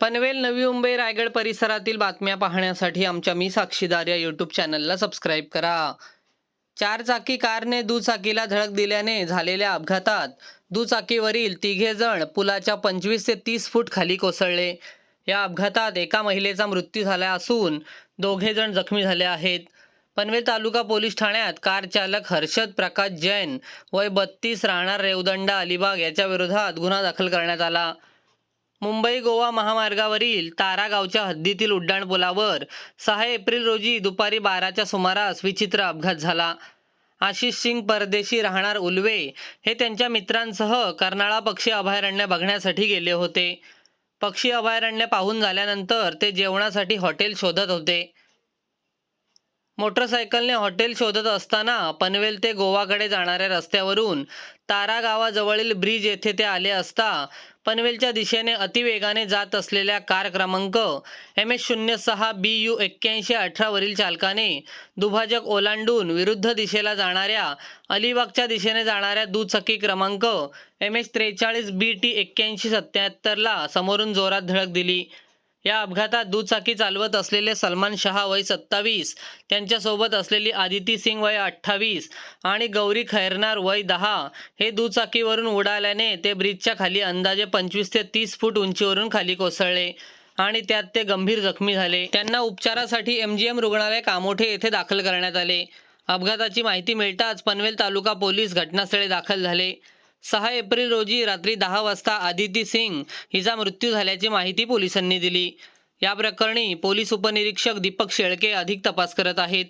पनवेल नवी मुंबई रायगड परिसरातील बातम्या पाहण्यासाठी आमच्या मी साक्षीदार या यूट्यूब चॅनलला सबस्क्राईब करा. चारचाकी कारने दुचाकीला धडक दिल्याने झालेल्या अपघातात दुचाकीवरील तिघे जण पुलाच्या पंचवीस ते तीस फूट खाली कोसळले. या अपघातात एका महिलेचा मृत्यू झाला असून दोघे जण जखमी झाले आहेत. पनवेल तालुका पोलीस ठाण्यात कार चालक हर्षद प्रकाश जैन वय बत्तीस राहणार रेवदंडा अलिबाग याच्या विरोधात गुन्हा दाखल करण्यात आला. मुंबई गोवा महामार्गावरील तारा गावच्या हद्दीतील उड्डाणपुलावर सहा एप्रिल रोजी दुपारी बाराच्या सुमारास विचित्र अपघात झाला. आशिष सिंग परदेशी राहणार उलवे हे त्यांच्या मित्रांसह कर्नाळा पक्षी अभयारण्य बघण्यासाठी गेले होते. पक्षी अभयारण्य पाहून झाल्यानंतर ते जेवणासाठी हॉटेल शोधत होते. मोटरसायकलने हॉटेल शोधत असताना पनवेल ते गोवाकडे जाणाऱ्या रस्त्यावरून तारा गावाजवळील ब्रिज येथे ते आले असता पनवेलच्या दिशेने अतिवेगाने जात असलेल्या कार क्रमांक एम एस शून्य सहा बी यू एक्क्याऐंशी अठरावरील चालकाने दुभाजक ओलांडून विरुद्ध दिशेला जाणाऱ्या अलिबागच्या दिशेने जाणाऱ्या दुचाकी क्रमांक एम एस त्रेचाळीस बी टी एक्क्याऐंशी सत्याहत्तरला समोरून जोरात धडक दिली. या अपघातात दुचाकी चालवत असलेले सलमान शहा वय सत्तावीस त्यांच्यासोबत असलेली आदिती सिंग वय अठ्ठावीस आणि गौरी खैरनार वय दहा. हे दुचाकीवरून उडाल्याने ते ब्रिजच्या खाली अंदाजे पंचवीस ते तीस फूट उंचीवरून खाली कोसळले आणि त्यात ते गंभीर जखमी झाले. त्यांना उपचारासाठी एम जी एम रुग्णालय कामोठे येथे दाखल करण्यात आले. अपघाताची माहिती मिळताच पनवेल तालुका पोलीस घटनास्थळी दाखल झाले. सहा एप्रिल रोजी रात्री दहा वाजता आदिती सिंग हिचा मृत्यू झाल्याची माहिती पोलिसांनी दिली. या प्रकरणी पोलीस उपनिरीक्षक दीपक शेळके अधिक तपास करत आहेत.